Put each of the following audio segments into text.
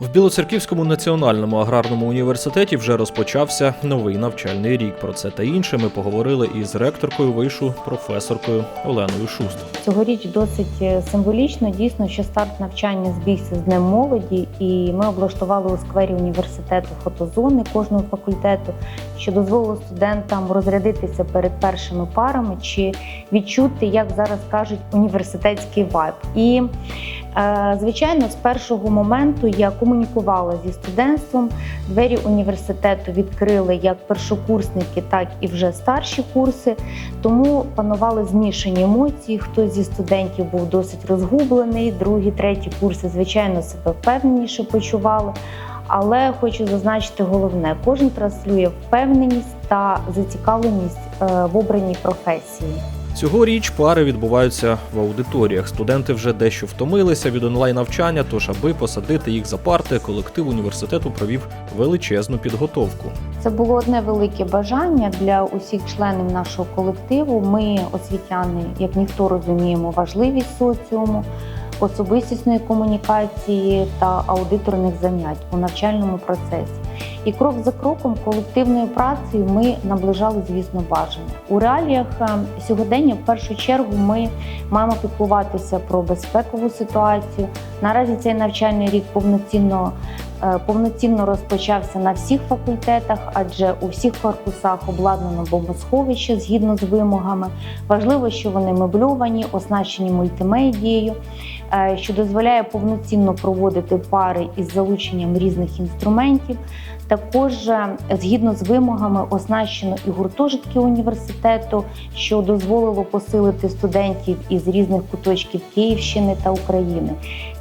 В Білоцерківському національному аграрному університеті вже розпочався новий навчальний рік. Про це та інше ми поговорили із ректоркою вишу професоркою Оленою Шуст. Цьогоріч досить е, символічно, дійсно, що старт навчання збігся з Днем молоді, і ми облаштували у сквері університету фотозони кожного факультету, що дозволило студентам розрядитися перед першими парами чи відчути, як зараз кажуть, університетський вайб. І звичайно, з першого моменту я комунікувала зі студентством. Двері університету відкрили як першокурсники, так і вже старші курси. Тому панували змішані емоції. Хтось зі студентів був досить розгублений, другі, треті курси, звичайно, себе впевненіше почували. Але хочу зазначити головне: кожен транслює впевненість та зацікавленість е, в обраній професії. Цьогоріч пари відбуваються в аудиторіях. Студенти вже дещо втомилися від онлайн навчання, тож аби посадити їх за парти, колектив університету провів величезну підготовку. Це було одне велике бажання для усіх членів нашого колективу. Ми, освітяни, як ніхто розуміємо важливість соціуму, особистісної комунікації та аудиторних занять у навчальному процесі. І крок за кроком колективною працею ми наближали, звісно, бажання. У реаліях е, сьогодення, в першу чергу, ми маємо піклуватися про безпекову ситуацію. Наразі цей навчальний рік повноцінно повноцінно розпочався на всіх факультетах, адже у всіх корпусах обладнано бомбосховище згідно з вимогами. Важливо, що вони мебльовані, оснащені мультимедією, е, що дозволяє повноцінно проводити пари із залученням різних інструментів. Також е, згідно з вимогами оснащено і гуртожитки університету, що дозволило посилити студентів із різних куточків Київщини та України.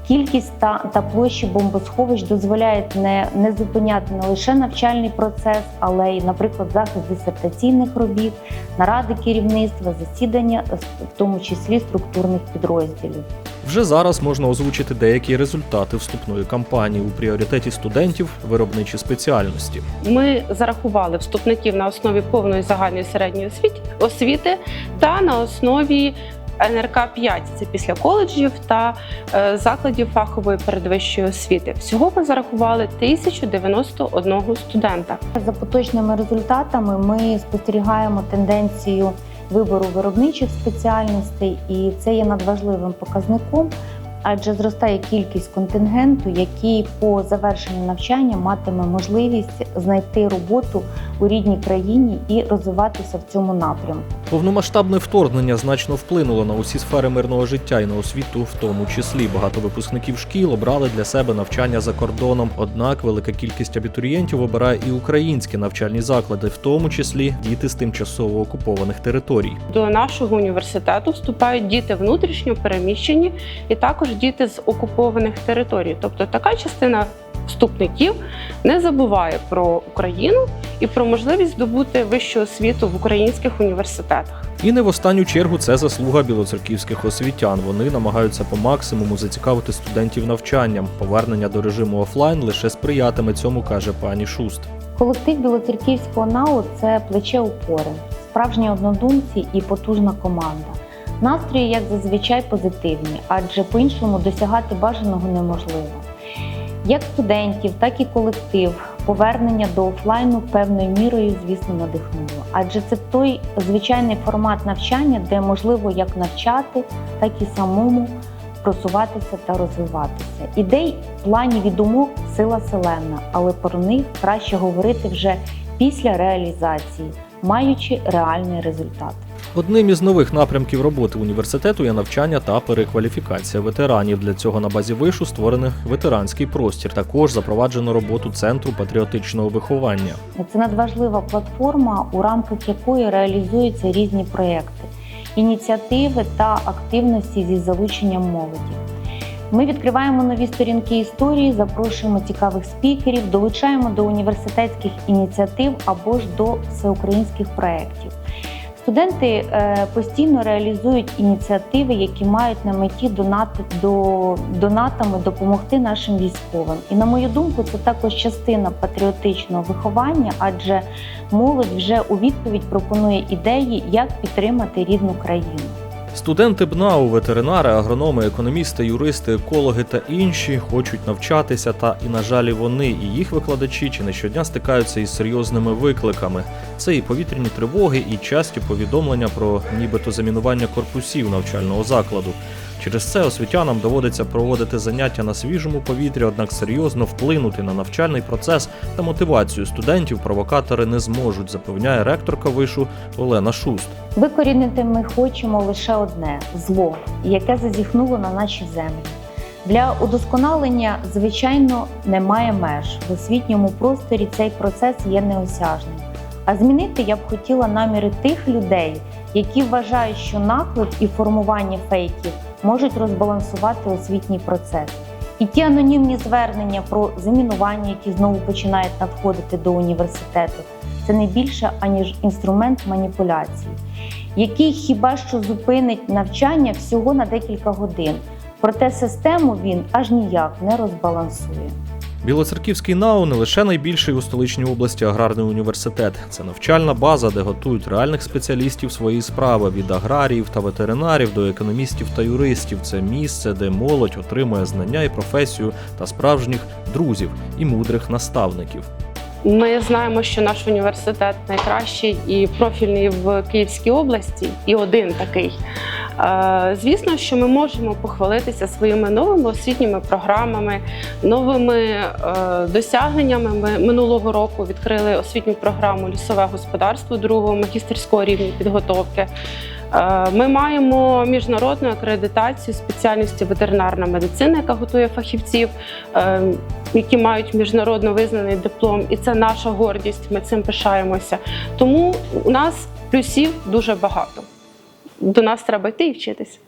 Кількість та, та площі бомбосховищ дозволяють не, не зупиняти не лише навчальний процес, але й, наприклад, захист дисертаційних робіт, наради керівництва, засідання, в тому числі структурних підрозділів. Вже зараз можна озвучити деякі результати вступної кампанії у пріоритеті студентів виробничі спеціальності. Ми зарахували вступників на основі повної загальної середньої освіти, освіти та на основі НРК 5 це після коледжів та е, закладів фахової передвищої освіти. Всього ми зарахували 1091 студента. За поточними результатами ми спостерігаємо тенденцію вибору виробничих спеціальностей, і це є надважливим показником, адже зростає кількість контингенту, який по завершенню навчання матиме можливість знайти роботу у рідній країні і розвиватися в цьому напрямку. Повномасштабне вторгнення значно вплинуло на усі сфери мирного життя і на освіту, в тому числі багато випускників шкіл обрали для себе навчання за кордоном. Однак велика кількість абітурієнтів обирає і українські навчальні заклади, в тому числі діти з тимчасово окупованих територій. До нашого університету вступають діти внутрішньо переміщені і також діти з окупованих територій. Тобто така частина вступників не забуває про Україну і про можливість здобути вищу освіту в українських університетах. І не в останню чергу це заслуга білоцерківських освітян. Вони намагаються по максимуму зацікавити студентів навчанням. Повернення до режиму офлайн лише сприятиме цьому, каже пані Шуст. Колектив Білоцерківського НАУ це плече опори, справжні однодумці і потужна команда. Настрої, як зазвичай, позитивні, адже по-іншому досягати бажаного неможливо. Як студентів, так і колектив повернення до офлайну певною мірою, звісно, надихнуло. Адже це той звичайний формат навчання, де можливо як навчати, так і самому просуватися та розвиватися. Ідей, планів і думок сила селена, але про них краще говорити вже після реалізації, маючи реальний результат. Одним із нових напрямків роботи університету є навчання та перекваліфікація ветеранів. Для цього на базі вишу створений ветеранський простір. Також запроваджено роботу центру патріотичного виховання. Це надважлива платформа, у рамках якої реалізуються різні проекти, ініціативи та активності зі залученням молоді. Ми відкриваємо нові сторінки історії, запрошуємо цікавих спікерів, долучаємо до університетських ініціатив або ж до всеукраїнських проєктів. Студенти е, постійно реалізують ініціативи, які мають на меті донати до донатами допомогти нашим військовим. І на мою думку, це також частина патріотичного виховання, адже молодь вже у відповідь пропонує ідеї, як підтримати рідну країну. Студенти БНАУ, ветеринари, агрономи, економісти, юристи, екологи та інші хочуть навчатися, та і на жаль, вони і їх викладачі чи не щодня стикаються із серйозними викликами. Це і повітряні тривоги, і часті повідомлення про нібито замінування корпусів навчального закладу. Через це освітянам доводиться проводити заняття на свіжому повітрі, однак серйозно вплинути на навчальний процес та мотивацію студентів провокатори не зможуть, запевняє ректорка вишу Олена Шуст. Викорінити ми хочемо лише одне зло, яке зазіхнуло на наші землі. Для удосконалення, звичайно, немає меж. В освітньому просторі цей процес є неосяжним. А змінити я б хотіла наміри тих людей, які вважають, що наклеп і формування фейків можуть розбалансувати освітній процес. І ті анонімні звернення про замінування, які знову починають надходити до університету, це не більше аніж інструмент маніпуляції, який хіба що зупинить навчання всього на декілька годин. Проте систему він аж ніяк не розбалансує. Білоцерківський НАУ не лише найбільший у столичній області аграрний університет. Це навчальна база, де готують реальних спеціалістів своєї справи від аграріїв та ветеринарів до економістів та юристів. Це місце, де молодь отримує знання і професію та справжніх друзів і мудрих наставників. Ми знаємо, що наш університет найкращий і профільний в Київській області, і один такий. Е, Звісно, що ми можемо похвалитися своїми новими освітніми програмами, новими е, досягненнями. Ми минулого року відкрили освітню програму Лісове господарство другого магістерського рівня підготовки. Е, Ми маємо міжнародну акредитацію спеціальності ветеринарна медицина, яка готує фахівців, які мають міжнародно визнаний диплом, і це наша гордість. Ми цим пишаємося. Тому у нас плюсів дуже багато. До нас треба йти і вчитися.